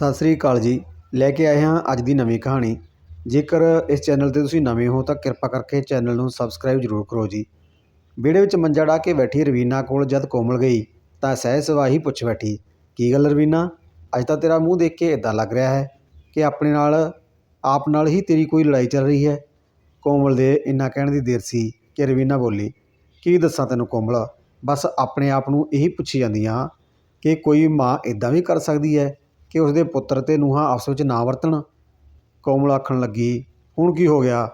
ਸਤਿ ਸ੍ਰੀ ਅਕਾਲ ਜੀ। ਲੈ ਕੇ ਆਏ ਹਾਂ ਅੱਜ ਦੀ ਨਵੀਂ ਕਹਾਣੀ। ਜੇਕਰ ਇਸ ਚੈਨਲ ਤੇ ਤੁਸੀਂ ਨਵੇਂ ਹੋ ਤਾਂ ਕਿਰਪਾ ਕਰਕੇ ਚੈਨਲ ਨੂੰ ਸਬਸਕ੍ਰਾਈਬ ਜ਼ਰੂਰ ਕਰੋ ਜੀ। ਵਿਹੜੇ ਵਿੱਚ ਮੰਜਾ ਢਾ ਕੇ ਬੈਠੀ ਰਵੀਨਾ ਕੋਲ ਜਦ ਕੋਮਲ ਗਈ ਤਾਂ ਸਹਿਜ ਸੁਭਾਅ ਹੀ ਪੁੱਛ ਬੈਠੀ, ਕੀ ਗੱਲ ਰਵੀਨਾ? ਅੱਜ ਤਾਂ ਤੇਰਾ ਮੂੰਹ ਦੇਖ ਕੇ ਇਦਾਂ ਲੱਗ ਰਿਹਾ ਹੈ ਕਿ ਆਪਣੇ ਨਾਲ, ਆਪ ਨਾਲ ਹੀ ਤੇਰੀ ਕੋਈ ਲੜਾਈ ਚੱਲ ਰਹੀ ਹੈ? ਕੋਮਲ ਦੇ ਇੰਨਾ ਕਹਿਣ ਦੀ ਦੇਰ ਸੀ ਕਿ ਰਵੀਨਾ ਬੋਲੀ, ਕੀ ਦੱਸਾਂ ਤੈਨੂੰ ਕੋਮਲ? ਬਸ ਆਪਣੇ ਆਪ ਨੂੰ ਇਹੀ ਪੁੱਛੀ ਜਾਂਦੀ ਹਾਂ ਕਿ ਕੋਈ ਮਾਂ ਇਦਾਂ ਵੀ ਕਰ ਸਕਦੀ ਹੈ? ਕਿ ਉਸਦੇ ਪੁੱਤਰ ਅਤੇ ਨੂੰਹਾਂ ਆਪਸ ਵਿੱਚ ਨਾ ਵਰਤਣ। ਕੋਮਲ ਆਖਣ ਲੱਗੀ, ਹੁਣ ਕੀ ਹੋ ਗਿਆ?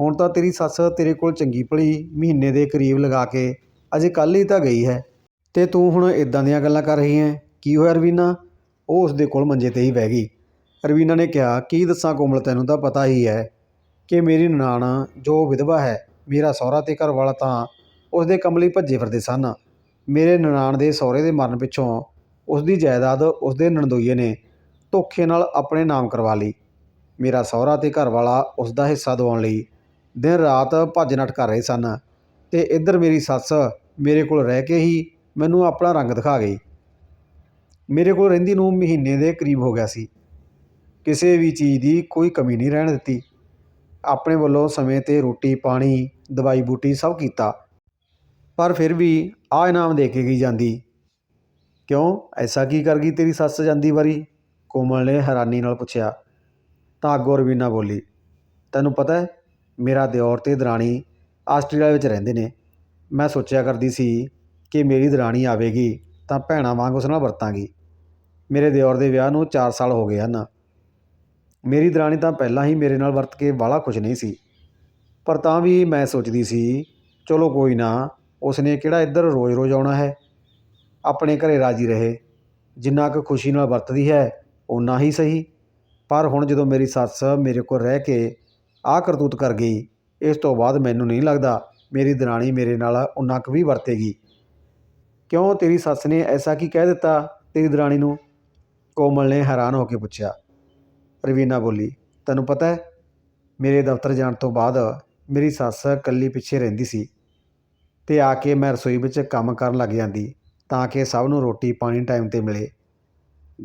ਹੁਣ ਤਾਂ ਤੇਰੀ ਸੱਸ ਤੇਰੇ ਕੋਲ ਚੰਗੀ ਭਲੀ ਮਹੀਨੇ ਦੇ ਕਰੀਬ ਲਗਾ ਕੇ ਅਜੇ ਕੱਲ੍ਹ ਹੀ ਤਾਂ ਗਈ ਹੈ। ਤੇ ਤੂੰ ਹੁਣ ਇਦਾਂ ਦੀਆਂ ਗੱਲਾਂ ਕਰ ਰਹੀ ਹੈ? ਕੀ ਹੋਇਆ ਰਵੀਨਾ? ਉਹ ਉਸਦੇ ਕੋਲ ਮੰਜੇ ਤੇ ਹੀ ਬਹਿ ਗਈ। ਰਵੀਨਾ ਨੇ ਕਿਹਾ, ਕੀ ਦੱਸਾਂ ਕੋਮਲ, ਤੈਨੂੰ ਤਾਂ ਪਤਾ ਹੀ ਹੈ ਕਿ ਮੇਰੀ ਨਨਾਣ ਜੋ ਵਿਧਵਾ ਹੈ, ਮੇਰਾ ਸਹੁਰਾ ਤੇ ਘਰ ਵਾਲਾ ਤਾਂ ਉਸਦੇ ਕੰਮ ਲਈ ਭੱਜੇ ਫਿਰਦੇ ਸਨ। ਮੇਰੇ ਨਨਾਣ ਦੇ ਸਹੁਰੇ ਦੇ ਮਰਨ ਪਿੱਛੋਂ ਉਸ ਦੀ ਜਾਇਦਾਦ ਉਸਦੇ ਨਣਦੋਈਏ ਨੇ ਧੋਖੇ ਨਾਲ ਆਪਣੇ ਨਾਮ ਕਰਵਾ ਲਈ। ਮੇਰਾ ਸਹੁਰਾ ਤੇ ਘਰ ਵਾਲਾ ਉਸ ਦਾ ਹਿੱਸਾ ਦਿਵਾਉਣ ਲਈ ਦਿਨ ਰਾਤ ਭੱਜ ਨੱਠ ਕਰ ਰਹੇ ਸਨ ਤੇ ਇੱਧਰ ਮੇਰੀ ਸੱਸ ਮੇਰੇ ਕੋਲ ਰਹਿ ਕੇ ਹੀ ਮੈਨੂੰ ਆਪਣਾ ਰੰਗ ਦਿਖਾ ਗਈ। ਮੇਰੇ ਕੋਲ ਰਹਿੰਦੀ ਨੂੰ ਮਹੀਨੇ ਦੇ ਕਰੀਬ ਹੋ ਗਿਆ ਸੀ। ਕਿਸੇ ਵੀ ਚੀਜ਼ ਦੀ ਕੋਈ ਕਮੀ ਨਹੀਂ ਰਹਿਣ ਦਿੱਤੀ। ਆਪਣੇ ਵੱਲੋਂ ਸਮੇਂ ਤੇ ਰੋਟੀ, ਪਾਣੀ ਦਵਾਈ ਬੂਟੀ ਸਭ ਕੀਤਾ। ਪਰ ਫਿਰ ਵੀ ਆ ਇਨਾਮ ਦੇ ਕੇ ਗਈ ਜਾਂਦੀ। ਕਿਉਂ? ਐਸਾ ਕੀ ਕਰ ਗਈ ਤੇਰੀ ਸੱਸ ਜਾਂਦੀ ਵਾਰੀ? ਕੋਮਲ ਨੇ ਹੈਰਾਨੀ ਨਾਲ ਪੁੱਛਿਆ। ਤਾਂ ਅੱਗੋਂ ਰਵੀਨਾ ਬੋਲੀ, ਤੈਨੂੰ ਪਤਾ ਹੈ, ਮੇਰਾ ਦਿਓਰ ਤੇ ਦਰਾਣੀ ਆਸਟ੍ਰੇਲੀਆ ਵਿੱਚ ਰਹਿੰਦੇ ਨੇ। ਮੈਂ ਸੋਚਿਆ ਕਰਦੀ ਸੀ ਕਿ ਮੇਰੀ ਦਰਾਣੀ ਆਵੇਗੀ ਤਾਂ ਭੈਣਾਂ ਵਾਂਗ ਉਸ ਨਾਲ ਵਰਤਾਂਗੀ। ਮੇਰੇ ਦਿਓਰ ਦੇ ਵਿਆਹ ਨੂੰ 4 ਸਾਲ ਹੋ ਗਏ ਹਨ। ਮੇਰੀ ਦਰਾਣੀ ਤਾਂ ਪਹਿਲਾਂ ਹੀ ਮੇਰੇ ਨਾਲ ਵਰਤ ਕੇ ਬਾਹਲਾ ਖੁਸ਼ ਨਹੀਂ ਸੀ। ਪਰ ਤਾਂ ਵੀ ਮੈਂ ਸੋਚਦੀ ਸੀ, ਚਲੋ ਕੋਈ ਨਾ, ਉਸਨੇ ਕਿਹੜਾ ਇੱਧਰ ਰੋਜ਼-ਰੋਜ਼ ਆਉਣਾ ਹੈ? ਆਪਣੇ ਘਰੇ ਰਾਜੀ ਰਹੇ। ਜਿੰਨਾ ਕੁ ਖੁਸ਼ੀ ਨਾਲ ਵਰਤਦੀ ਹੈ, ਓਨਾ ਹੀ ਸਹੀ। ਪਰ ਹੁਣ ਜਦੋਂ ਮੇਰੀ ਸੱਸ ਮੇਰੇ ਕੋਲ ਰਹਿ ਕੇ ਆਹ ਕਰਤੂਤ ਕਰ ਗਈ, ਇਸ ਤੋਂ ਬਾਅਦ ਮੈਨੂੰ ਨਹੀਂ ਲੱਗਦਾ ਮੇਰੀ ਦਰਾਣੀ ਮੇਰੇ ਨਾਲ ਓਨਾ ਕੁ ਵੀ ਵਰਤੇਗੀ। ਕਿਉਂ ਤੇਰੀ ਸੱਸ ਨੇ ਐਸਾ ਕੀ ਕਹਿ ਦਿੱਤਾ ਤੇਰੀ ਦਰਾਣੀ ਨੂੰ? ਕੋਮਲ ਨੇ ਹੈਰਾਨ ਹੋ ਕੇ ਪੁੱਛਿਆ। ਰਵੀਨਾ ਬੋਲੀ, ਤੈਨੂੰ ਪਤਾ ਹੈ, ਮੇਰੇ ਦਫ਼ਤਰ ਜਾਣ ਤੋਂ ਬਾਅਦ ਮੇਰੀ ਸੱਸ ਇਕੱਲੀ ਪਿੱਛੇ ਰਹਿੰਦੀ ਸੀ ਤੇ ਆ ਕੇ ਮੈਂ ਰਸੋਈ ਵਿੱਚ ਕੰਮ ਕਰਨ ਲੱਗ ਜਾਂਦੀ। ਤਾਂ ਕਿ ਸਭ ਨੂੰ ਰੋਟੀ ਪਾਣੀ ਟਾਈਮ ਤੇ ਮਿਲੇ।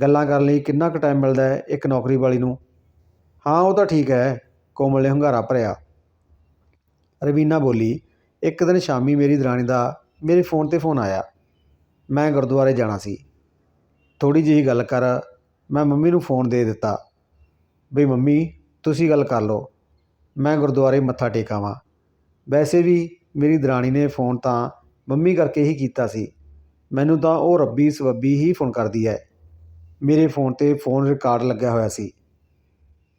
ਗੱਲਾਂ ਕਰਨ ਲਈ ਕਿੰਨਾ ਕੁ ਟਾਈਮ ਮਿਲਦਾ ਹੈ ਇੱਕ ਨੌਕਰੀ ਵਾਲੀ ਨੂੰ? ਹਾਂ, ਉਹ ਤਾਂ ਠੀਕ ਹੈ, ਕੋਮਲ ਨੇ ਹੁੰਗਾਰਾ ਭਰਿਆ। ਰਵੀਨਾ ਬੋਲੀ, ਇੱਕ ਦਿਨ ਸ਼ਾਮੀ ਮੇਰੀ ਦਰਾਣੀ ਦਾ ਮੇਰੇ ਫੋਨ ਤੇ ਫੋਨ ਆਇਆ। ਮੈਂ ਗੁਰਦੁਆਰੇ ਜਾਣਾ ਸੀ। ਥੋੜੀ ਜਿਹੀ ਗੱਲ ਕਰ, ਮੈਂ ਮੰਮੀ ਨੂੰ ਫੋਨ ਦੇ ਦਿੱਤਾ। ਬਈ ਮੰਮੀ, ਤੁਸੀਂ ਗੱਲ ਕਰ ਲਓ। ਮੈਂ ਗੁਰਦੁਆਰੇ ਮੱਥਾ ਟੇਕਾਵਾਂ ਵੈਸੇ ਵੀ ਮੇਰੀ ਦਰਾਣੀ ਨੇ ਫੋਨ ਤਾਂ ਮੰਮੀ ਕਰਕੇ ਹੀ ਕੀਤਾ ਸੀ। ਮੈਨੂੰ ਤਾਂ ਉਹ ਰੱਬੀ ਸਬੱਬੀ ਹੀ ਫੋਨ ਕਰਦੀ ਹੈ। ਮੇਰੇ ਫੋਨ ਤੇ ਫੋਨ ਰਿਕਾਰਡ ਲੱਗਿਆ ਹੋਇਆ ਸੀ।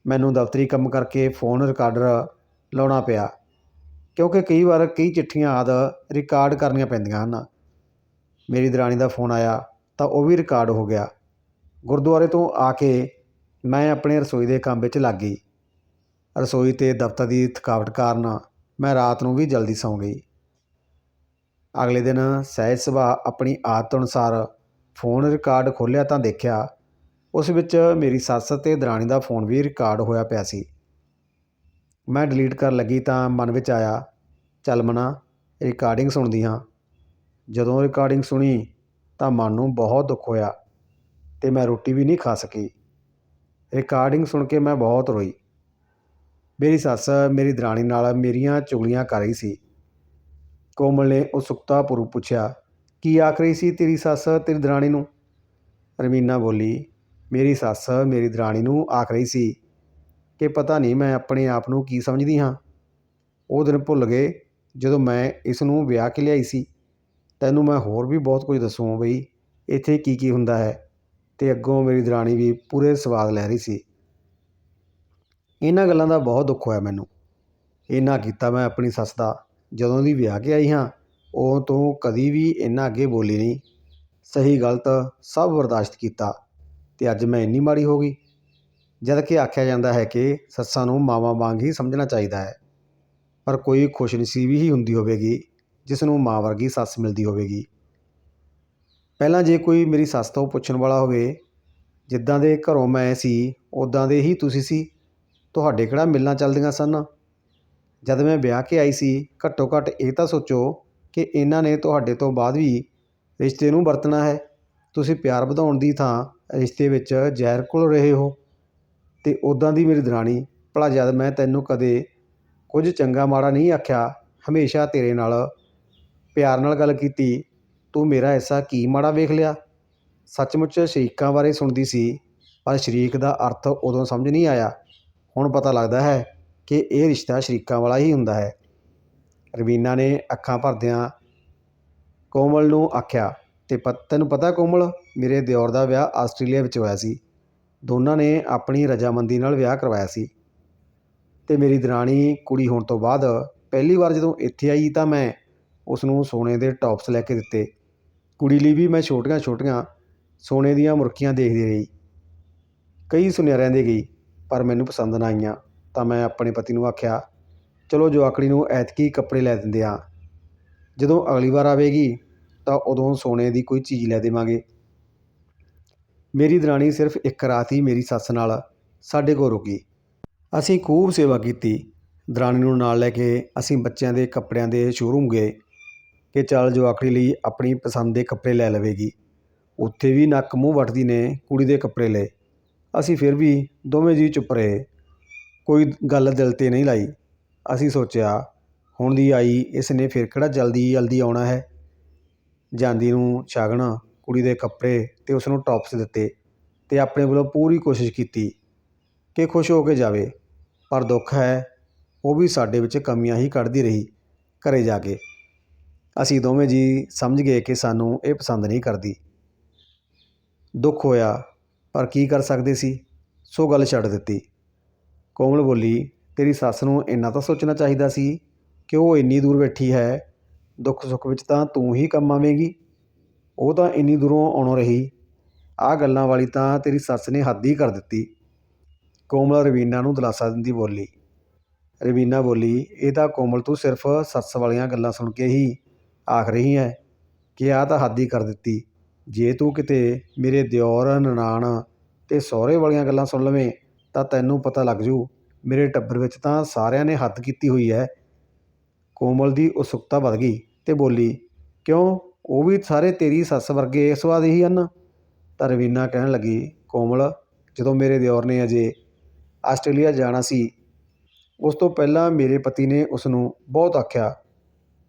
ਮੈਨੂੰ ਦਫ਼ਤਰੀ ਕੰਮ ਕਰਕੇ ਫੋਨ ਰਿਕਾਰਡਰ ਲਾਉਣਾ ਪਿਆ, ਕਿਉਂਕਿ ਕਈ ਵਾਰ ਕਈ ਚਿੱਠੀਆਂ ਆਦ ਰਿਕਾਰਡ ਕਰਨੀਆਂ ਪੈਂਦੀਆਂ ਹਨ। ਮੇਰੀ ਦਰਾਣੀ ਦਾ ਫੋਨ ਆਇਆ ਤਾਂ ਉਹ ਵੀ ਰਿਕਾਰਡ ਹੋ ਗਿਆ। ਗੁਰਦੁਆਰੇ ਤੋਂ ਆ ਕੇ ਮੈਂ ਆਪਣੇ ਰਸੋਈ ਦੇ ਕੰਮ ਵਿੱਚ ਲੱਗ ਗਈ। ਰਸੋਈ ਤੇ ਦਫ਼ਤਰ ਦੀ ਥਕਾਵਟ ਕਾਰਨ ਮੈਂ ਰਾਤ ਨੂੰ ਵੀ ਜਲਦੀ ਸੌਂ ਗਈ। ਅਗਲੇ ਦਿਨ ਸਹਿਜ ਸੁਭਾਅ ਆਪਣੀ ਆਦਤ ਅਨੁਸਾਰ ਫੋਨ ਰਿਕਾਰਡ ਖੋਲ੍ਹਿਆ ਤਾਂ ਦੇਖਿਆ, ਉਸ ਵਿੱਚ ਮੇਰੀ ਸੱਸ ਅਤੇ ਦਰਾਣੀ ਦਾ ਫੋਨ ਵੀ ਰਿਕਾਰਡ ਹੋਇਆ ਪਿਆ ਸੀ। ਮੈਂ ਡਿਲੀਟ ਕਰਨ ਲੱਗੀ ਤਾਂ ਮਨ ਵਿੱਚ ਆਇਆ, ਚੱਲ ਮਨਾ ਰਿਕਾਰਡਿੰਗ ਸੁਣਦੀ ਹਾਂ। ਜਦੋਂ ਰਿਕਾਰਡਿੰਗ ਸੁਣੀ ਤਾਂ ਮਨ ਨੂੰ ਬਹੁਤ ਦੁੱਖ ਹੋਇਆ ਤੇ ਮੈਂ ਰੋਟੀ ਵੀ ਨਹੀਂ ਖਾ ਸਕੀ। ਰਿਕਾਰਡਿੰਗ ਸੁਣ ਕੇ ਮੈਂ ਬਹੁਤ ਰੋਈ। ਮੇਰੀ ਸੱਸ ਮੇਰੀ ਦਰਾਣੀ ਨਾਲ ਮੇਰੀਆਂ ਚੁਗਲੀਆਂ ਕਰ ਰਹੀ ਸੀ। ਕੋਮਲ ਨੇ ਉਤਸੁਕਤਾਪੂਰਵਕ ਪੁੱਛਿਆ, ਕੀ ਆਖ ਰਹੀ ਸੀ ਤੇਰੀ ਸੱਸ, ਤੇਰੀ ਦਰਾਣੀ ਨੂੰ? ਰਮੀਨਾ ਬੋਲੀ, ਮੇਰੀ ਸੱਸ, ਮੇਰੀ ਦਰਾਣੀ ਨੂੰ ਆਖ ਰਹੀ ਸੀ ਕਿ ਪਤਾ ਨਹੀਂ ਮੈਂ ਆਪਣੇ ਆਪ ਨੂੰ ਕੀ ਸਮਝਦੀ ਹਾਂ। ਉਹ ਦਿਨ ਭੁੱਲ ਗਏ ਜਦੋਂ ਮੈਂ ਇਸ ਨੂੰ ਵਿਆਹ ਕੇ ਲਿਆਈ ਸੀ। ਤੈਨੂੰ ਮੈਂ ਹੋਰ ਵੀ ਬਹੁਤ ਕੁਝ ਦੱਸੂੰ ਬਈ, ਇੱਥੇ ਕੀ ਕੀ ਹੁੰਦਾ ਹੈ ਤੇ ਅੱਗੋਂ ਮੇਰੀ ਦਰਾਣੀ ਵੀ ਪੂਰੇ ਸਵਾਦ ਲੈ ਰਹੀ ਸੀ। ਇਹਨਾਂ ਗੱਲਾਂ ਦਾ ਬਹੁਤ ਦੁੱਖ ਹੋਇਆ ਮੈਨੂੰ। ਇੰਨਾ ਕੀਤਾ ਮੈਂ ਆਪਣੀ ਸੱਸ ਦਾ। ਜਦੋਂ ਦੀ ਵਿਆਹ ਕੇ ਆਈ ਹਾਂ, ਉਦੋਂ ਤੋਂ ਕਦੀ ਵੀ ਇੰਨਾ ਅੱਗੇ ਬੋਲੀ ਨਹੀਂ। ਸਹੀ ਗਲਤ ਸਭ ਬਰਦਾਸ਼ਤ ਕੀਤਾ ਅਤੇ ਅੱਜ ਮੈਂ ਇੰਨੀ ਮਾੜੀ ਹੋ ਗਈ, ਜਦ ਕਿ ਆਖਿਆ ਜਾਂਦਾ ਹੈ ਕਿ ਸੱਸਾਂ ਨੂੰ ਮਾਵਾਂ ਵਾਂਗ ਹੀ ਸਮਝਣਾ ਚਾਹੀਦਾ ਹੈ। ਪਰ ਕੋਈ ਖੁਸ਼ਨਸੀਬੀ ਹੀ ਹੁੰਦੀ ਹੋਵੇਗੀ, ਜਿਸ ਨੂੰ ਮਾਂ ਵਰਗੀ ਸੱਸ ਮਿਲਦੀ ਹੋਵੇਗੀ। ਪਹਿਲਾਂ ਜੇ ਕੋਈ ਮੇਰੀ ਸੱਸ ਤੋਂ ਪੁੱਛਣ ਵਾਲਾ ਹੋਵੇ, ਜਿੱਦਾਂ ਦੇ ਘਰੋਂ ਮੈਂ ਸੀ ਉੱਦਾਂ ਦੇ ਹੀ ਤੁਸੀਂ ਸੀ, ਤੁਹਾਡੇ ਕਿਹੜਾ ਮਿਲਣਾ ਚੱਲਦੀਆਂ ਸਨ? ਜਦ ਮੈਂ ਵਿਆਹ ਕੇ ਆਈ ਸੀ, ਘੱਟੋ ਘੱਟ ਇਹ ਤਾਂ ਸੋਚੋ ਕਿ ਇਹਨਾਂ ਨੇ ਤੁਹਾਡੇ ਤੋਂ ਬਾਅਦ ਵੀ ਰਿਸ਼ਤੇ ਨੂੰ ਵਰਤਣਾ ਹੈ। ਤੁਸੀਂ ਪਿਆਰ ਵਧਾਉਣ ਦੀ ਥਾਂ ਰਿਸ਼ਤੇ ਵਿੱਚ ਜ਼ਹਿਰ ਘੋਲ ਰਹੇ ਹੋ। ਅਤੇ ਉੱਦਾਂ ਦੀ ਮੇਰੀ ਦਰਾਣੀ, ਭਲਾ ਜਦ ਮੈਂ ਤੈਨੂੰ ਕਦੇ ਕੁਝ ਚੰਗਾ ਮਾੜਾ ਨਹੀਂ ਆਖਿਆ, ਹਮੇਸ਼ਾ ਤੇਰੇ ਨਾਲ ਪਿਆਰ ਨਾਲ ਗੱਲ ਕੀਤੀ, ਤੂੰ ਮੇਰਾ ਐਸਾ ਕੀ ਮਾੜਾ ਵੇਖ ਲਿਆ? ਸੱਚਮੁੱਚ ਸ਼ਰੀਕਾਂ ਬਾਰੇ ਸੁਣਦੀ ਸੀ, ਪਰ ਸ਼ਰੀਕ ਦਾ ਅਰਥ ਉਦੋਂ ਸਮਝ ਨਹੀਂ ਆਇਆ। ਹੁਣ ਪਤਾ ਲੱਗਦਾ ਹੈ ਕਿ ਇਹ ਰਿਸ਼ਤਾ ਸ਼ਰੀਕਾਂ ਵਾਲਾ ਹੀ ਹੁੰਦਾ ਹੈ। ਰਵੀਨਾ ਨੇ ਅੱਖਾਂ ਭਰਦਿਆਂ ਕੋਮਲ ਨੂੰ ਆਖਿਆ, ਤੇ ਪ, ਤੈਨੂੰ ਪਤਾ ਕੋਮਲ, ਮੇਰੇ ਦਿਓਰ ਦਾ ਵਿਆਹ ਆਸਟ੍ਰੇਲੀਆ ਵਿੱਚ ਹੋਇਆ ਸੀ। ਦੋਨਾਂ ਨੇ ਆਪਣੀ ਰਜਾਮੰਦੀ ਨਾਲ ਵਿਆਹ ਕਰਵਾਇਆ ਸੀ। ਤੇ ਮੇਰੀ ਦਰਾਣੀ ਕੁੜੀ ਹੋਣ ਤੋਂ ਬਾਅਦ ਪਹਿਲੀ ਵਾਰ ਜਦੋਂ ਇੱਥੇ ਆਈ ਤਾਂ ਮੈਂ ਉਸ ਨੂੰ ਸੋਨੇ ਦੇ ਟੌਪਸ ਲੈ ਕੇ ਦਿੱਤੇ। ਕੁੜੀ ਲਈ ਵੀ ਮੈਂ ਛੋਟੀਆਂ ਛੋਟੀਆਂ ਸੋਨੇ ਦੀਆਂ ਮੁਰਕੀਆਂ ਦੇਖਦੀ ਰਹੀ। ਕਈ ਸੁਨਿਆਰਿਆਂ ਦੇ ਗਈ, ਪਰ ਮੈਨੂੰ ਪਸੰਦ ਨਾ ਆਈਆਂ। ਤਾਂ ਮੈਂ ਆਪਣੇ ਪਤੀ ਨੂੰ ਆਖਿਆ, ਚਲੋ ਜਵਾਕੜੀ ਨੂੰ ਐਤਕੀ ਕੱਪੜੇ ਲੈ ਦਿੰਦੇ ਹਾਂ ਜਦੋਂ ਅਗਲੀ ਵਾਰ ਆਵੇਗੀ, ਤਾਂ ਉਦੋਂ ਸੋਨੇ ਦੀ ਕੋਈ ਚੀਜ਼ ਲੈ ਦੇਵਾਂਗੇ। ਮੇਰੀ ਦਰਾਣੀ ਸਿਰਫ ਇੱਕ ਰਾਤ ਹੀ ਮੇਰੀ ਸੱਸ ਨਾਲ ਸਾਡੇ ਕੋਲ ਰੁਕੀ। ਅਸੀਂ ਖੂਬ ਸੇਵਾ ਕੀਤੀ। ਦਰਾਣੀ ਨੂੰ ਨਾਲ ਲੈ ਕੇ ਅਸੀਂ ਬੱਚਿਆਂ ਦੇ ਕੱਪੜਿਆਂ ਦੇ ਸ਼ੋਰੂਮ ਗਏ ਕਿ ਚੱਲ ਜਵਾਕੜੀ ਲਈ ਆਪਣੀ ਪਸੰਦ ਦੇ ਕੱਪੜੇ ਲੈ ਲਵੇਗੀ। ਉੱਥੇ ਵੀ ਨੱਕ ਮੂੰਹ ਵੱਟਦੀ ਨੇ ਕੁੜੀ ਦੇ ਕੱਪੜੇ ਲਏ। ਅਸੀਂ ਫਿਰ ਵੀ ਦੋਵੇਂ ਜੀ ਚੁੱਪ ਰਹੇ। ਕੋਈ ਗੱਲ ਦਿਲ 'ਤੇ ਨਹੀਂ ਲਾਈ। ਅਸੀਂ ਸੋਚਿਆ, ਹੁਣ ਦੀ ਆਈ, ਇਸ ਨੇ ਫਿਰ ਕਿਹੜਾ ਜਲਦੀ ਜਲਦੀ ਆਉਣਾ ਹੈ? ਜਾਂਦੀ ਨੂੰ ਸ਼ਗਨ ਕੁੜੀ ਦੇ ਕੱਪੜੇ ਅਤੇ ਉਸ ਨੂੰ ਟੌਪਸ ਦਿੱਤੇ ਅਤੇ ਆਪਣੇ ਵੱਲੋਂ ਪੂਰੀ ਕੋਸ਼ਿਸ਼ ਕੀਤੀ ਕਿ ਖੁਸ਼ ਹੋ ਕੇ ਜਾਵੇ। ਪਰ ਦੁੱਖ ਹੈ, ਉਹ ਵੀ ਸਾਡੇ ਵਿੱਚ ਕਮੀਆਂ ਹੀ ਕੱਢਦੀ ਰਹੀ ਘਰੇ ਜਾ ਕੇ। ਅਸੀਂ ਦੋਵੇਂ ਜੀ ਸਮਝ ਗਏ ਕਿ ਸਾਨੂੰ ਇਹ ਪਸੰਦ ਨਹੀਂ ਕਰਦੀ। ਦੁੱਖ ਹੋਇਆ, ਪਰ ਕੀ ਕਰ ਸਕਦੇ ਸੀ? ਸੋ ਗੱਲ ਛੱਡ ਦਿੱਤੀ। ਕੋਮਲ ਬੋਲੀ, ਤੇਰੀ ਸੱਸ ਨੂੰ ਇੰਨਾ ਤਾਂ ਸੋਚਣਾ ਚਾਹੀਦਾ ਸੀ ਕਿ ਉਹ ਇੰਨੀ ਦੂਰ ਬੈਠੀ ਹੈ। ਦੁੱਖ ਸੁੱਖ ਵਿੱਚ ਤਾਂ ਤੂੰ ਹੀ ਕੰਮ ਆਵੇਂਗੀ। ਉਹ ਤਾਂ ਇੰਨੀ ਦੂਰੋਂ ਆਉਣੋਂ ਰਹੀ। ਆਹ ਗੱਲਾਂ ਵਾਲੀ ਤਾਂ ਤੇਰੀ ਸੱਸ ਨੇ ਹੱਦ ਹੀ ਕਰ ਦਿੱਤੀ। ਕੋਮਲ ਰਵੀਨਾ ਨੂੰ ਦਿਲਾਸਾ ਦਿੰਦੀ ਬੋਲੀ। ਰਵੀਨਾ ਬੋਲੀ, ਇਹ ਤਾਂ ਕੋਮਲ ਤੂੰ ਸਿਰਫ ਸੱਸ ਵਾਲੀਆਂ ਗੱਲਾਂ ਸੁਣ ਕੇ ਹੀ ਆਖ ਰਹੀ ਹੈ ਕਿ ਆਹ ਤਾਂ ਹੱਦ ਹੀ ਕਰ ਦਿੱਤੀ। ਜੇ ਤੂੰ ਕਿਤੇ ਮੇਰੇ ਦਿਓਰ ਨਨਾਣ ਤੇ ਸਹੁਰੇ ਵਾਲੀਆਂ ਗੱਲਾਂ ਸੁਣ ਲਵੇਂ ਤਾਂ ਤੈਨੂੰ ਪਤਾ ਲੱਗ ਜੂ, ਮੇਰੇ ਟੱਬਰ ਵਿੱਚ ਤਾਂ ਸਾਰਿਆਂ ਨੇ ਹੱਦ ਕੀਤੀ ਹੋਈ ਹੈ। ਕੋਮਲ ਦੀ ਉਤਸੁਕਤਾ ਵੱਧ ਗਈ ਤੇ ਬੋਲੀ, ਕਿਉਂ? ਉਹ ਵੀ ਸਾਰੇ ਤੇਰੀ ਸੱਸ ਵਰਗੇ ਸਵਾਦ ਹੀ ਹਨ? ਤਾਂ ਰਵੀਨਾ ਕਹਿਣ ਲੱਗੀ, ਕੋਮਲ, ਜਦੋਂ ਮੇਰੇ ਦਿਓਰ ਨੇ ਅਜੇ ਆਸਟ੍ਰੇਲੀਆ ਜਾਣਾ ਸੀ, ਉਸ ਤੋਂ ਪਹਿਲਾਂ ਮੇਰੇ ਪਤੀ ਨੇ ਉਸ ਨੂੰ ਬਹੁਤ ਆਖਿਆ,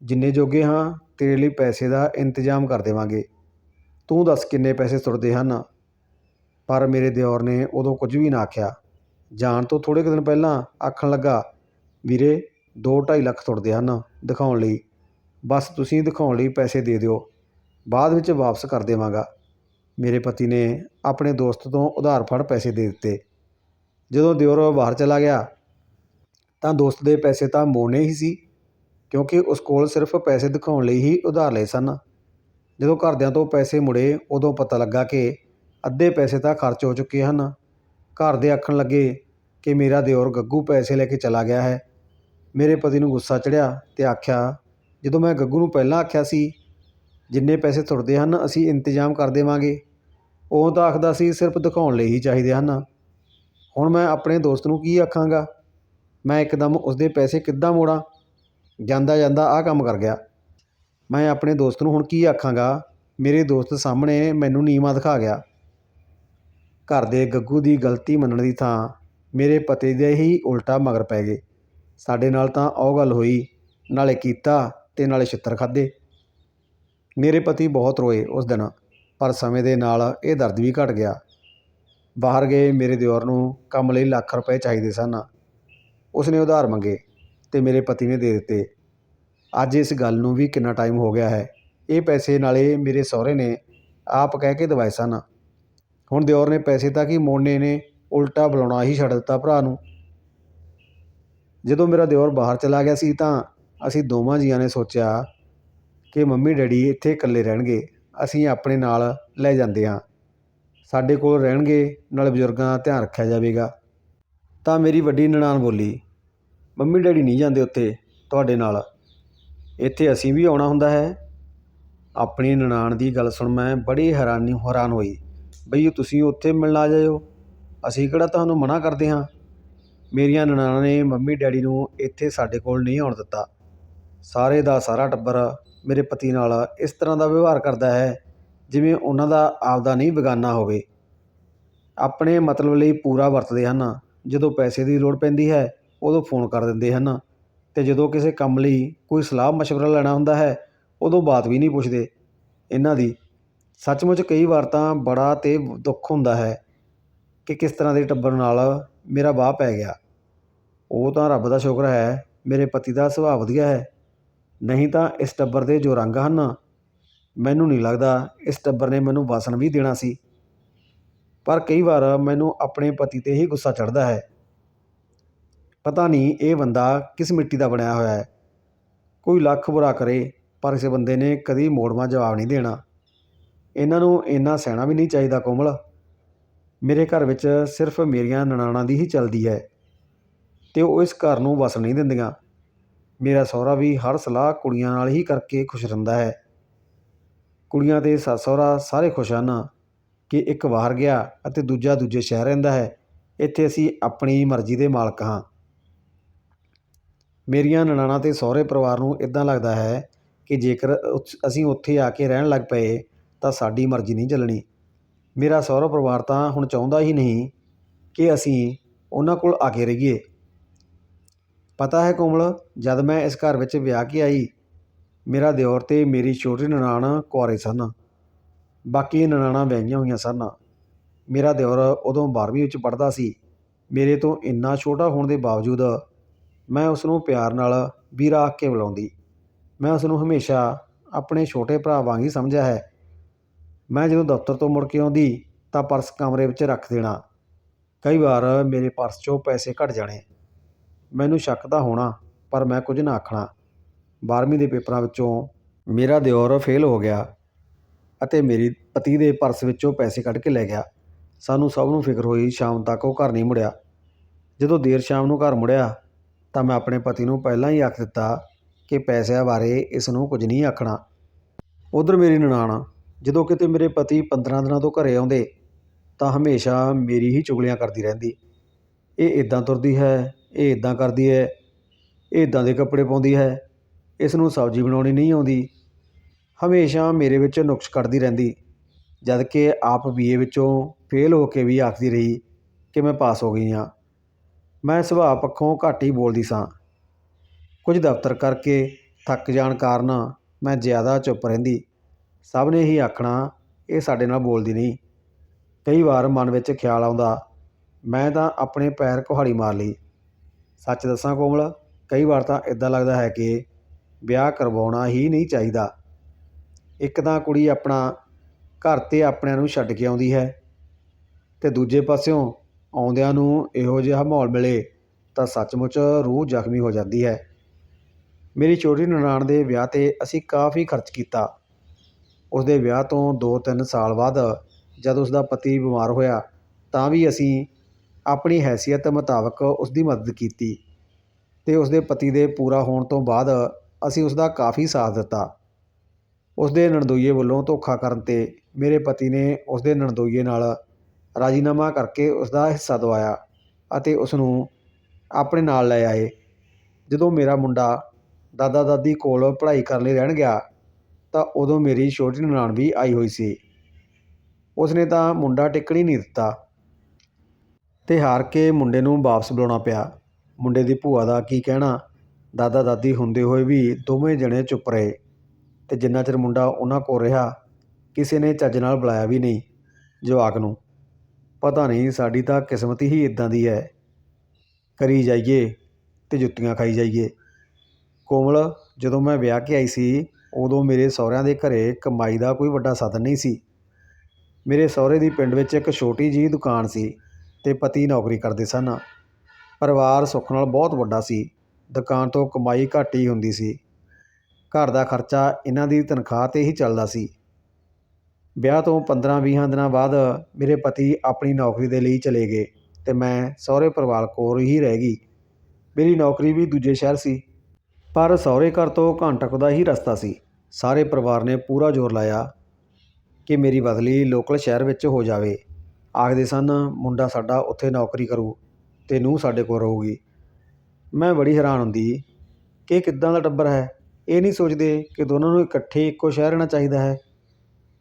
ਜਿੰਨੇ ਜੋਗੇ ਹਾਂ, ਤੇਰੇ ਲਈ ਪੈਸੇ ਦਾ ਇੰਤਜ਼ਾਮ ਕਰ ਦੇਵਾਂਗੇ। ਤੂੰ ਦੱਸ ਕਿੰਨੇ ਪੈਸੇ ਸੁੱਟਦੇ ਹਨ ਪਰ ਮੇਰੇ ਦਿਓਰ ਨੇ ਉਦੋਂ ਕੁਝ ਵੀ ਨਾ ਆਖਿਆ। ਜਾਣ ਤੋਂ ਥੋੜ੍ਹੇ ਕੁ ਦਿਨ ਪਹਿਲਾਂ ਆਖਣ ਲੱਗਾ, ਵੀਰੇ 2.5 ਲੱਖ ਤੁਰਦੇ ਹਨ ਦਿਖਾਉਣ ਲਈ। ਬਸ ਤੁਸੀਂ ਦਿਖਾਉਣ ਲਈ ਪੈਸੇ ਦੇ ਦਿਓ। ਬਾਅਦ ਵਿੱਚ ਵਾਪਸ ਕਰ ਦੇਵਾਂਗਾ। ਮੇਰੇ ਪਤੀ ਨੇ ਆਪਣੇ ਦੋਸਤ ਤੋਂ ਉਧਾਰ ਫੜ ਪੈਸੇ ਦੇ ਦਿੱਤੇ। ਜਦੋਂ ਦਿਓਰ ਬਾਹਰ ਚਲਾ ਗਿਆ, ਤਾਂ ਦੋਸਤ ਦੇ ਪੈਸੇ ਤਾਂ ਮੋੜਨੇ ਹੀ ਸੀ, ਕਿਉਂਕਿ ਉਸ ਕੋਲ ਸਿਰਫ ਪੈਸੇ ਦਿਖਾਉਣ ਲਈ ਹੀ ਉਧਾਰ ਲਏ ਸਨ। ਜਦੋਂ ਘਰਦਿਆਂ ਤੋਂ ਪੈਸੇ ਮੁੜੇ, ਉਦੋਂ ਪਤਾ ਲੱਗਾ ਕਿ ਅੱਧੇ ਪੈਸੇ ਤਾਂ ਖਰਚ ਹੋ ਚੁੱਕੇ ਹਨ। ਘਰ ਦੇ ਆਖਣ ਲੱਗੇ ਕਿ ਮੇਰਾ ਦਿਓਰ ਗੱਗੂ ਪੈਸੇ ਲੈ ਕੇ ਚਲਾ ਗਿਆ ਹੈ। ਮੇਰੇ ਪਤੀ ਨੂੰ ਗੁੱਸਾ ਚੜ੍ਹਿਆ ਅਤੇ ਆਖਿਆ, ਜਦੋਂ ਮੈਂ ਗੱਗੂ ਨੂੰ ਪਹਿਲਾਂ ਆਖਿਆ ਸੀ, ਜਿੰਨੇ ਪੈਸੇ ਤੁਰਦੇ ਹਨ, ਅਸੀਂ ਇੰਤਜ਼ਾਮ ਕਰ ਦੇਵਾਂਗੇ। ਉਹ ਤਾਂ ਆਖਦਾ ਸੀ, ਸਿਰਫ ਦਿਖਾਉਣ ਲਈ ਹੀ ਚਾਹੀਦੇ ਹਨ। ਹੁਣ ਮੈਂ ਆਪਣੇ ਦੋਸਤ ਨੂੰ ਕੀ ਆਖਾਂਗਾ? ਮੈਂ ਇੱਕਦਮ ਉਸਦੇ ਪੈਸੇ ਕਿੱਦਾਂ ਮੋੜਾਂ? ਜਾਂਦਾ ਜਾਂਦਾ ਆਹ ਕੰਮ ਕਰ ਗਿਆ। ਮੈਂ ਆਪਣੇ ਦੋਸਤ ਨੂੰ ਹੁਣ ਕੀ ਆਖਾਂਗਾ? ਮੇਰੇ ਦੋਸਤ ਸਾਹਮਣੇ ਮੈਨੂੰ ਨੀਵਾਂ ਦਿਖਾ ਗਿਆ। ਘਰ ਦੇ ਗੱਗੂ ਦੀ ਗਲਤੀ ਮੰਨਣ ਦੀ ਥਾਂ ਮੇਰੇ ਪਤੀ ਦੇ ਹੀ ਉਲਟਾ ਮਗਰ ਪੈ ਗਏ। ਸਾਡੇ ਨਾਲ ਤਾਂ ਉਹ ਗੱਲ ਹੋਈ, ਨਾਲੇ ਕੀਤਾ ਅਤੇ ਨਾਲੇ ਛਿੱਤਰ ਖਾਧੇ। ਮੇਰੇ ਪਤੀ ਬਹੁਤ ਰੋਏ ਉਸ ਦਿਨ, ਪਰ ਸਮੇਂ ਦੇ ਨਾਲ ਇਹ ਦਰਦ ਵੀ ਘਟ ਗਿਆ। ਬਾਹਰ ਗਏ ਮੇਰੇ ਦਿਓਰ ਨੂੰ ਕੰਮ ਲਈ ਲੱਖ ਰੁਪਏ ਚਾਹੀਦੇ ਸਨ। ਉਸਨੇ ਉਧਾਰ ਮੰਗੇ ਅਤੇ ਮੇਰੇ ਪਤੀ ਨੇ ਦੇ ਦਿੱਤੇ। ਅੱਜ ਇਸ ਗੱਲ ਨੂੰ ਵੀ ਕਿੰਨਾ ਟਾਈਮ ਹੋ ਗਿਆ ਹੈ। ਇਹ ਪੈਸੇ ਨਾਲੇ ਮੇਰੇ ਸਹੁਰੇ ਨੇ ਆਪ ਕਹਿ ਕੇ ਦਵਾਏ ਸਨ। ਹੁਣ ਦਿਓਰ ਨੇ ਪੈਸੇ ਤਾਂ ਕੀ ਮੋੜਨੇ ਨੇ ਉਲਟਾ ਬੁਲਾਉਣਾ ਹੀ ਛੱਡ ਦਿੱਤਾ ਭਰਾ ਨੂੰ। ਜਦੋਂ ਮੇਰਾ ਦਿਓਰ ਬਾਹਰ ਚਲਾ ਗਿਆ ਸੀ ਤਾਂ ਅਸੀਂ ਦੋਵਾਂ ਜੀਆਂ ਨੇ ਸੋਚਿਆ ਕਿ ਮੰਮੀ ਡੈਡੀ ਇੱਥੇ ਇਕੱਲੇ ਰਹਿਣਗੇ, ਅਸੀਂ ਆਪਣੇ ਨਾਲ ਲੈ ਜਾਂਦੇ ਹਾਂ। ਸਾਡੇ ਕੋਲ ਰਹਿਣਗੇ, ਨਾਲ ਬਜ਼ੁਰਗਾਂ ਦਾ ਧਿਆਨ ਰੱਖਿਆ ਜਾਵੇਗਾ। ਤਾਂ ਮੇਰੀ ਵੱਡੀ ਨਨਾਣ ਬੋਲੀ, ਮੰਮੀ ਡੈਡੀ ਨਹੀਂ ਜਾਂਦੇ ਉੱਥੇ ਤੁਹਾਡੇ ਨਾਲ। ਇੱਥੇ ਅਸੀਂ ਵੀ ਆਉਣਾ ਹੁੰਦਾ ਹੈ। ਆਪਣੀ ਨਨਾਣ ਦੀ ਗੱਲ ਸੁਣ ਮੈਂ ਬੜੀ ਹੈਰਾਨੀ ਹੈਰਾਨ ਹੋਈ, ਬਈ ਤੁਸੀਂ ਉੱਥੇ ਮਿਲਣ ਆ ਜਾਇਓ। ਅਸੀਂ ਕਿਹੜਾ ਤੁਹਾਨੂੰ ਮਨਾ ਕਰਦੇ ਹਾਂ? ਮੇਰੀਆਂ ਨਨਾਣਾਂ ਨੇ ਮੰਮੀ ਡੈਡੀ ਨੂੰ ਇੱਥੇ ਸਾਡੇ ਕੋਲ ਨਹੀਂ ਆਉਣ ਦਿੱਤਾ। ਸਾਰੇ ਦਾ ਸਾਰਾ ਟੱਬਰ ਮੇਰੇ ਪਤੀ ਨਾਲ ਇਸ ਤਰ੍ਹਾਂ ਦਾ ਵਿਵਹਾਰ ਕਰਦਾ ਹੈ, ਜਿਵੇਂ ਉਹਨਾਂ ਦਾ ਆਪਦਾ ਨਹੀਂ ਬੇਗਾਨਾ ਹੋਵੇ। ਆਪਣੇ ਮਤਲਬ ਲਈ ਪੂਰਾ ਵਰਤਦੇ ਹਨ। ਜਦੋਂ ਪੈਸੇ ਦੀ ਲੋੜ ਪੈਂਦੀ ਹੈ, ਉਦੋਂ ਫੋਨ ਕਰ ਦਿੰਦੇ ਹਨ। ਅਤੇ ਜਦੋਂ ਕਿਸੇ ਕੰਮ ਲਈ ਕੋਈ ਸਲਾਹ ਮਸ਼ਵਰਾ ਲੈਣਾ ਹੁੰਦਾ ਹੈ, ਉਦੋਂ ਬਾਤ ਵੀ ਨਹੀਂ ਪੁੱਛਦੇ। ਇਹਨਾਂ ਦੀ ਸੱਚਮੁੱਚ ਕਈ ਵਾਰ ਤਾਂ ਬੜਾ ਤੇ ਦੁੱਖ ਹੁੰਦਾ ਹੈ। ਕਿ ਕਿਸ ਤਰ੍ਹਾਂ ਦੇ ਟੱਬਰ ਨਾਲ ਮੇਰਾ ਵਾਹ ਪੈ ਗਿਆ। ਉਹ ਤਾਂ ਰੱਬ ਦਾ ਸ਼ੁਕਰ ਹੈ, ਮੇਰੇ ਪਤੀ ਦਾ ਸੁਭਾਅ ਵਧੀਆ ਹੈ। ਨਹੀਂ ਤਾਂ ਇਸ ਟੱਬਰ ਦੇ ਜੋ ਰੰਗ ਹਨ, ਮੈਨੂੰ ਨਹੀਂ ਲੱਗਦਾ ਇਸ ਟੱਬਰ ਨੇ ਮੈਨੂੰ ਵਸਣ ਵੀ ਦੇਣਾ ਸੀ। ਪਰ ਕਈ ਵਾਰ ਮੈਨੂੰ ਆਪਣੇ ਪਤੀ 'ਤੇ ਹੀ ਗੁੱਸਾ ਚੜ੍ਹਦਾ ਹੈ। ਪਤਾ ਨਹੀਂ ਇਹ ਬੰਦਾ ਕਿਸ ਮਿੱਟੀ ਦਾ ਬਣਿਆ ਹੋਇਆ ਹੈ। ਕੋਈ ਲੱਖ ਬੁਰਾ ਕਰੇ, ਪਰ ਇਸ ਬੰਦੇ ਨੇ ਕਦੀ ਮੋੜਵਾਂ ਜਵਾਬ ਨਹੀਂ ਦੇਣਾ। ਇਹਨਾਂ ਨੂੰ ਇੰਨਾ ਸਹਿਣਾ ਵੀ ਨਹੀਂ ਚਾਹੀਦਾ ਕੋਮਲ। ਮੇਰੇ ਘਰ ਵਿੱਚ ਸਿਰਫ ਮੇਰੀਆਂ ਨਨਾਣਾਂ ਦੀ ਹੀ ਚੱਲਦੀ ਹੈ ਅਤੇ ਉਹ ਇਸ ਘਰ ਨੂੰ ਵਸ ਨਹੀਂ ਦਿੰਦੀਆਂ। ਮੇਰਾ ਸਹੁਰਾ ਵੀ ਹਰ ਸਲਾਹ ਕੁੜੀਆਂ ਨਾਲ ਹੀ ਕਰਕੇ ਖੁਸ਼ ਰਹਿੰਦਾ ਹੈ। ਕੁੜੀਆਂ ਅਤੇ ਸੱਸ ਸਹੁਰਾ ਸਾਰੇ ਖੁਸ਼ ਹਨ ਕਿ ਇੱਕ ਬਾਹਰ ਗਿਆ ਅਤੇ ਦੂਜਾ ਦੂਜੇ ਸ਼ਹਿਰ ਰਹਿੰਦਾ ਹੈ। ਇੱਥੇ ਅਸੀਂ ਆਪਣੀ ਮਰਜ਼ੀ ਦੇ ਮਾਲਕ ਹਾਂ। ਮੇਰੀਆਂ ਨਨਾਣਾ ਤੇ ਸਹੁਰੇ ਪਰਿਵਾਰ ਨੂੰ ਇਦਾਂ ਲੱਗਦਾ ਹੈ ਕਿ ਜੇਕਰ ਉਥ- ਅਸੀਂ ਉੱਥੇ ਆ ਕੇ ਰਹਿਣ ਲੱਗ ਪਏ ਤਾਂ ਸਾਡੀ ਮਰਜ਼ੀ ਨਹੀਂ ਚੱਲਣੀ। ਮੇਰਾ ਸਹੁਰਾ ਪਰਿਵਾਰ ਤਾਂ ਹੁਣ ਚਾਹੁੰਦਾ ਹੀ ਨਹੀਂ ਕਿ ਅਸੀਂ ਉਹਨਾਂ ਕੋਲ ਆ ਕੇ ਰਹੀਏ। ਪਤਾ ਹੈ ਕੋਮਲ, ਜਦ ਮੈਂ ਇਸ ਘਰ ਵਿੱਚ ਵਿਆਹ ਕੇ ਆਈ, ਮੇਰਾ ਦਿਓਰ ਤੇ ਮੇਰੀ ਛੋਟੀ ਨਨਾਣ ਕੁਆਰੇ ਸਨ। ਬਾਕੀ ਨਨਾਣਾਂ ਵਿਆਹੀਆਂ ਹੋਈਆਂ ਸਨ। ਮੇਰਾ ਦਿਓਰ ਉਦੋਂ 12ਵੀਂ ਵਿੱਚ ਪੜ੍ਹਦਾ ਸੀ। ਮੇਰੇ ਤੋਂ ਇੰਨਾ ਛੋਟਾ ਹੋਣ ਦੇ ਬਾਵਜੂਦ ਮੈਂ ਉਸ ਨੂੰ ਪਿਆਰ ਨਾਲ ਵੀਰਾ ਆਖ ਕੇ ਬੁਲਾਉਂਦੀ। ਮੈਂ ਉਸ ਨੂੰ ਹਮੇਸ਼ਾ ਆਪਣੇ ਛੋਟੇ ਭਰਾ ਵਾਂਗ ਹੀ ਸਮਝਿਆ ਹੈ। ਮੈਂ ਜਦੋਂ ਦਫ਼ਤਰ ਤੋਂ ਮੁੜ ਕੇ ਆਉਂਦੀ ਤਾਂ ਪਰਸ ਕਮਰੇ ਵਿੱਚ ਰੱਖ ਦੇਣਾ। ਕਈ ਵਾਰ ਮੇਰੇ ਪਰਸ 'ਚੋਂ ਪੈਸੇ ਘਟ ਜਾਣੇ। ਮੈਨੂੰ ਸ਼ੱਕ ਤਾਂ ਹੋਣਾ, ਪਰ ਮੈਂ ਕੁਝ ਨਾ ਆਖਣਾ। 12ਵੀਂ ਦੇ ਪੇਪਰਾਂ ਵਿੱਚੋਂ ਮੇਰਾ ਦਿਓਰ ਫੇਲ ਹੋ ਗਿਆ ਅਤੇ ਮੇਰੀ ਪਤੀ ਦੇ ਪਰਸ ਵਿੱਚੋਂ ਪੈਸੇ ਕੱਢ ਕੇ ਲੈ ਗਿਆ। ਸਾਨੂੰ ਸਭ ਨੂੰ ਫਿਕਰ ਹੋਈ ਸ਼ਾਮ ਤੱਕ ਉਹ ਘਰ ਨਹੀਂ ਮੁੜਿਆ। ਜਦੋਂ ਦੇਰ ਸ਼ਾਮ ਨੂੰ ਘਰ ਮੁੜਿਆ ਤਾਂ ਮੈਂ ਆਪਣੇ ਪਤੀ ਨੂੰ ਪਹਿਲਾਂ ਹੀ ਆਖ ਦਿੱਤਾ ਕਿ ਪੈਸਿਆਂ ਬਾਰੇ ਇਸ ਨੂੰ ਕੁਝ ਨਹੀਂ ਆਖਣਾ। ਉਧਰ ਮੇਰੀ ਨਨਾਣ ਜਦੋਂ ਕਿਤੇ ਮੇਰੇ ਪਤੀ 15 ਦਿਨਾਂ ਤੋਂ ਘਰ ਆਉਂਦੇ, ਤਾਂ ਹਮੇਸ਼ਾ ਮੇਰੀ ਹੀ ਚੁਗਲੀਆਂ ਕਰਦੀ ਰਹਿੰਦੀ। ਇਹ ਇੱਦਾਂ ਤੁਰਦੀ ਹੈ, ਇਹ ਇੱਦਾਂ ਕਰਦੀ ਹੈ, ਇਹ ਇੱਦਾਂ ਦੇ ਕੱਪੜੇ ਪਾਉਂਦੀ ਹੈ, ਇਸ ਨੂੰ ਸਬਜ਼ੀ ਬਣਾਉਣੀ ਨਹੀਂ ਆਉਂਦੀ। ਹਮੇਸ਼ਾ ਮੇਰੇ ਵਿੱਚ ਨੁਕਸ ਕੱਢਦੀ ਰਹਿੰਦੀ, ਜਦ ਕਿ ਆਪ ਬੀਏ ਵਿੱਚੋਂ ਫੇਲ ਹੋ ਕੇ ਵੀ ਆਖਦੀ ਰਹੀ ਕਿ ਮੈਂ ਪਾਸ ਹੋ ਗਈ ਹਾਂ। ਮੈਂ ਸੁਭਾਅ ਪੱਖੋਂ ਘੱਟ ਹੀ ਬੋਲਦੀ ਸਾਂ। ਕੁਝ ਦਫ਼ਤਰ ਕਰਕੇ ਥੱਕ ਜਾਣ ਕਾਰਨ ਮੈਂ ਜ਼ਿਆਦਾ ਚੁੱਪ ਰਹਿੰਦੀ। ਸਭ ਨੇ ਹੀ ਆਖਣਾ, ਇਹ ਸਾਡੇ ਨਾਲ ਬੋਲਦੀ ਨਹੀਂ। ਕਈ ਵਾਰ ਮਨ ਵਿੱਚ ਖਿਆਲ ਆਉਂਦਾ, ਮੈਂ ਤਾਂ ਆਪਣੇ ਪੈਰ ਕੁਹਾੜੀ ਮਾਰ ਲਈ। ਸੱਚ ਦੱਸਾਂ ਕੋਮਲ, ਕਈ ਵਾਰ ਤਾਂ ਇਦਾਂ ਲੱਗਦਾ ਹੈ ਕਿ ਵਿਆਹ ਕਰਵਾਉਣਾ ਹੀ ਨਹੀਂ ਚਾਹੀਦਾ। ਇੱਕ ਤਾਂ ਕੁੜੀ ਆਪਣਾ ਘਰ ਤੇ ਆਪਣਿਆਂ ਨੂੰ ਛੱਡ ਕੇ ਆਉਂਦੀ ਹੈ ਤੇ ਦੂਜੇ ਪਾਸਿਓਂ ਆਉਂਦਿਆਂ ਨੂੰ ਇਹੋ ਜਿਹਾ ਮਾਹੌਲ ਮਿਲੇ ਤਾਂ ਸੱਚਮੁੱਚ ਰੂਹ ਜ਼ਖਮੀ ਹੋ ਜਾਂਦੀ ਹੈ। ਮੇਰੀ ਛੋਟੀ ਨਨਾਣ ਦੇ ਵਿਆਹ ਤੇ ਅਸੀਂ ਕਾਫੀ ਖਰਚ ਕੀਤਾ। ਉਸਦੇ ਵਿਆਹ ਤੋਂ 2-3 ਸਾਲ ਬਾਅਦ ਜਦ ਉਸਦਾ ਪਤੀ ਬਿਮਾਰ ਹੋਇਆ, ਤਾਂ ਵੀ ਅਸੀਂ ਆਪਣੀ ਹੈਸੀਅਤ ਮੁਤਾਬਕ ਉਸਦੀ ਮਦਦ ਕੀਤੀ ਅਤੇ ਉਸਦੇ ਪਤੀ ਦੇ ਪੂਰਾ ਹੋਣ ਤੋਂ ਬਾਅਦ ਅਸੀਂ ਉਸਦਾ ਕਾਫੀ ਸਾਥ ਦਿੱਤਾ। ਉਸਦੇ ਨਣਦੋਈਏ ਵੱਲੋਂ ਧੋਖਾ ਕਰਨ ਤੇ ਮੇਰੇ ਪਤੀ ਨੇ ਉਸਦੇ ਨਣਦੋਈਏ ਨਾਲ ਰਾਜੀਨਾਮਾ ਕਰਕੇ ਉਸਦਾ ਹਿੱਸਾ ਦਵਾਇਆ ਅਤੇ ਉਸਨੂੰ ਆਪਣੇ ਨਾਲ ਲੈ ਆਏ। ਜਦੋਂ ਮੇਰਾ ਮੁੰਡਾ ਦਾਦਾ ਦਾਦੀ ਕੋਲ ਪੜ੍ਹਾਈ ਕਰਨ ਲਈ ਰਹਿਣ ਗਿਆ ਤਾਂ ਉਦੋਂ ਮੇਰੀ ਛੋਟੀ ਨਨਾਣ ਵੀ ਆਈ ਹੋਈ ਸੀ। ਉਸਨੇ ਤਾਂ ਮੁੰਡਾ ਟਿਕਣ ਹੀ ਨਹੀਂ ਦਿੱਤਾ। ਤੇ ਹਾਰ ਕੇ ਮੁੰਡੇ ਨੂੰ ਵਾਪਸ ਬੁਲਾਉਣਾ ਪਿਆ। ਮੁੰਡੇ ਦੀ ਭੂਆ ਦਾ ਕੀ ਕਹਿਣਾ? ਦਾਦਾ ਦਾਦੀ ਹੁੰਦੇ ਹੋਏ ਵੀ ਦੋਵੇਂ ਜਣੇ ਚੁੱਪ ਰਹੇ। ਤੇ ਜਿੰਨਾ ਚਿਰ ਮੁੰਡਾ ਉਹਨਾਂ ਕੋਲ ਰਿਹਾ, ਕਿਸੇ ਨੇ ਚੱਜ ਨਾਲ ਬੁਲਾਇਆ ਵੀ ਨਹੀਂ, ਜਵਾਕ ਨੂੰ। ਪਤਾ ਨਹੀਂ ਸਾਡੀ ਤਾਂ ਕਿਸਮਤ ਹੀ ਇਦਾਂ ਦੀ ਹੈ। ਕਰੀ ਜਾਈਏ ਤੇ ਜੁੱਤੀਆਂ ਖਾਈ ਜਾਈਏ। ਕੋਮਲ, ਜਦੋਂ ਮੈਂ ਵਿਆਹ ਕੇ ਆਈ ਸੀ ਉਦੋਂ ਮੇਰੇ ਸਹੁਰਿਆਂ ਦੇ ਘਰੇ ਕਮਾਈ ਦਾ ਕੋਈ ਵੱਡਾ ਸਾਧਨ ਨਹੀਂ ਸੀ। ਮੇਰੇ ਸਹੁਰੇ ਦੀ ਪਿੰਡ ਵਿੱਚ ਇੱਕ ਛੋਟੀ ਜਿਹੀ ਦੁਕਾਨ ਸੀ ਅਤੇ ਪਤੀ ਨੌਕਰੀ ਕਰਦੇ ਸਨ। ਪਰਿਵਾਰ ਸੁੱਖ ਨਾਲ ਬਹੁਤ ਵੱਡਾ ਸੀ। ਦੁਕਾਨ ਤੋਂ ਕਮਾਈ ਘੱਟ ਹੀ ਹੁੰਦੀ ਸੀ। ਘਰ ਦਾ ਖਰਚਾ ਇਹਨਾਂ ਦੀ ਤਨਖਾਹ ਤੇ ਹੀ ਚੱਲਦਾ ਸੀ। ਵਿਆਹ ਤੋਂ 15-20 ਦਿਨਾਂ ਬਾਅਦ ਮੇਰੇ ਪਤੀ ਆਪਣੀ ਨੌਕਰੀ ਦੇ ਲਈ ਚਲੇ ਗਏ ਅਤੇ ਮੈਂ ਸਹੁਰੇ ਪਰਿਵਾਰ ਕੋਲ ਹੀ ਰਹਿ ਗਈ। ਮੇਰੀ ਨੌਕਰੀ ਵੀ ਦੂਜੇ ਸ਼ਹਿਰ ਸੀ, ਪਰ ਸਹੁਰੇ ਘਰ ਤੋਂ ਘੰਟਾ ਕੁ ਦਾ ਹੀ ਰਸਤਾ ਸੀ। ਸਾਰੇ ਪਰਿਵਾਰ ਨੇ ਪੂਰਾ ਜ਼ੋਰ ਲਾਇਆ ਕਿ ਮੇਰੀ ਬਦਲੀ ਲੋਕਲ ਸ਼ਹਿਰ ਵਿੱਚ ਹੋ ਜਾਵੇ। ਆਖਦੇ ਸਨ, ਮੁੰਡਾ ਸਾਡਾ ਉੱਥੇ ਨੌਕਰੀ ਕਰੂ ਅਤੇ ਨੂੰਹ ਸਾਡੇ ਕੋਲ ਰਹੂਗੀ। ਮੈਂ ਬੜੀ ਹੈਰਾਨ ਹੁੰਦੀ, ਕਿ ਇਹ ਕਿੱਦਾਂ ਦਾ ਟੱਬਰ ਹੈ? ਇਹ ਨਹੀਂ ਸੋਚਦੇ ਕਿ ਦੋਨਾਂ ਨੂੰ ਇਕੱਠੇ ਇੱਕੋ ਸ਼ਹਿਰ ਰਹਿਣਾ ਚਾਹੀਦਾ ਹੈ?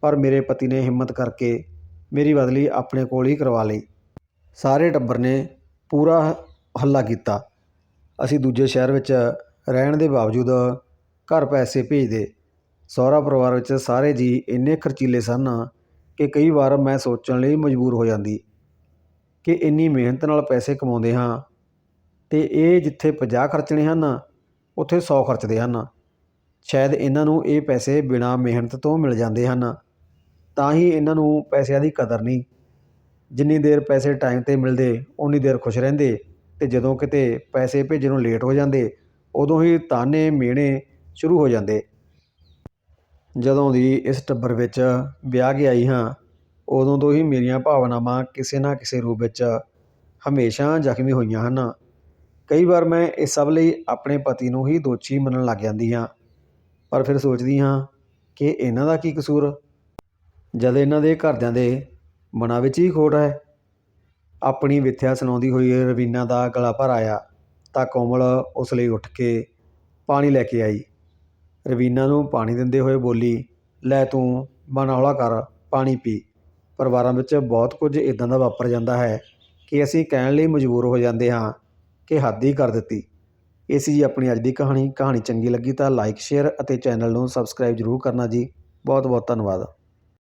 ਪਰ ਮੇਰੇ ਪਤੀ ਨੇ ਹਿੰਮਤ ਕਰਕੇ ਮੇਰੀ ਬਦਲੀ ਆਪਣੇ ਕੋਲ ਹੀ ਕਰਵਾ ਲਈ। ਸਾਰੇ ਟੱਬਰ ਨੇ ਪੂਰਾ ਹੱਲਾ ਕੀਤਾ। ਅਸੀਂ ਦੂਜੇ ਸ਼ਹਿਰ ਵਿੱਚ ਰਹਿਣ ਦੇ ਬਾਵਜੂਦ ਘਰ ਪੈਸੇ ਭੇਜਦੇ ਸਹੁਰਾ ਪਰਿਵਾਰ ਵਿੱਚ ਸਾਰੇ ਜੀ ਇੰਨੇ ਖਰਚੀਲੇ ਸਨ ਕਿ ਕਈ ਵਾਰ ਮੈਂ ਸੋਚਣ ਲਈ ਮਜਬੂਰ ਹੋ ਜਾਂਦੀ ਕਿ ਇੰਨੀ ਮਿਹਨਤ ਨਾਲ ਪੈਸੇ ਕਮਾਉਂਦੇ ਹਾਂ ਅਤੇ ਇਹ ਜਿੱਥੇ 50 ਖਰਚਣੇ ਹਨ, ਉੱਥੇ ਸੌ ਖਰਚਦੇ ਹਨ। ਸ਼ਾਇਦ ਇਹਨਾਂ ਨੂੰ ਇਹ ਪੈਸੇ ਬਿਨਾਂ ਮਿਹਨਤ ਤੋਂ ਮਿਲ ਜਾਂਦੇ ਹਨ। ਤਾਂ ਹੀ ਇਹਨਾਂ ਨੂੰ ਪੈਸਿਆਂ ਦੀ ਕਦਰ ਨਹੀਂ। ਜਿੰਨੀ ਦੇਰ ਪੈਸੇ ਟਾਈਮ ਤੇ ਮਿਲਦੇ ਉਨੀ ਦੇਰ ਖੁਸ਼ ਰਹਿੰਦੇ ਅਤੇ ਜਦੋਂ ਕਿਤੇ ਪੈਸੇ ਭੇਜਣ ਨੂੰ ਲੇਟ ਹੋ ਜਾਂਦੇ, ਉਦੋਂ ਹੀ ਤਾਨੇ ਮਿਹਣੇ ਸ਼ੁਰੂ ਹੋ ਜਾਂਦੇ। ਜਦੋਂ ਦੀ ਇਸ ਟੱਬਰ ਵਿੱਚ ਵਿਆਹ ਕੇ ਆਈ ਹਾਂ, ਉਦੋਂ ਤੋਂ ਹੀ ਮੇਰੀਆਂ ਭਾਵਨਾਵਾਂ ਕਿਸੇ ਨਾ ਕਿਸੇ ਰੂਪ ਵਿੱਚ ਹਮੇਸ਼ਾ ਜ਼ਖਮੀ ਹੋਈਆਂ ਹਨ। ਕਈ ਵਾਰ ਮੈਂ ਇਸ ਸਭ ਲਈ ਆਪਣੇ ਪਤੀ ਨੂੰ ਹੀ ਦੋਸ਼ੀ ਮੰਨਣ ਲੱਗ ਜਾਂਦੀ ਹਾਂ, ਪਰ ਫਿਰ ਸੋਚਦੀ ਹਾਂ ਕਿ ਇਹਨਾਂ ਦਾ ਕੀ ਕਸੂਰ? ਜਦ ਇਹਨਾਂ ਦੇ ਘਰਦਿਆਂ ਦੇ ਮਨਾਂ ਵਿੱਚ ਹੀ ਖੋਟ ਹੈ। ਆਪਣੀ ਵਿਥਿਆ ਸੁਣਾਉਂਦੀ ਹੋਈ ਰਵੀਨਾ ਦਾ ਗਲਾ ਭਰ ਆਇਆ ਤਾਂ ਕੋਮਲ ਉਸ ਲਈ ਉੱਠ ਕੇ ਪਾਣੀ ਲੈ ਕੇ ਆਈ। ਰਵੀਨਾ ਨੂੰ ਪਾਣੀ ਦਿੰਦੇ ਹੋਏ ਬੋਲੀ, ਲੈ ਤੂੰ ਮਨ ਹੌਲਾ ਕਰ, ਪਾਣੀ ਪੀ। ਪਰਿਵਾਰਾਂ ਵਿੱਚ ਬਹੁਤ ਕੁਝ ਇਦਾਂ ਦਾ ਵਾਪਰ ਜਾਂਦਾ ਹੈ ਕਿ ਅਸੀਂ ਕਹਿਣ ਲਈ ਮਜਬੂਰ ਹੋ ਜਾਂਦੇ ਹਾਂ ਕਿ ਹੱਦ ਹੀ ਕਰ ਦਿੱਤੀ। ਇਹ ਸੀ ਜੀ ਆਪਣੀ ਅੱਜ ਦੀ ਕਹਾਣੀ। ਕਹਾਣੀ ਚੰਗੀ ਲੱਗੀ ਤਾਂ ਲਾਈਕ ਸ਼ੇਅਰ ਅਤੇ ਚੈਨਲ ਨੂੰ ਸਬਸਕ੍ਰਾਈਬ ਜ਼ਰੂਰ ਕਰਨਾ ਜੀ। ਬਹੁਤ ਬਹੁਤ ਧੰਨਵਾਦ।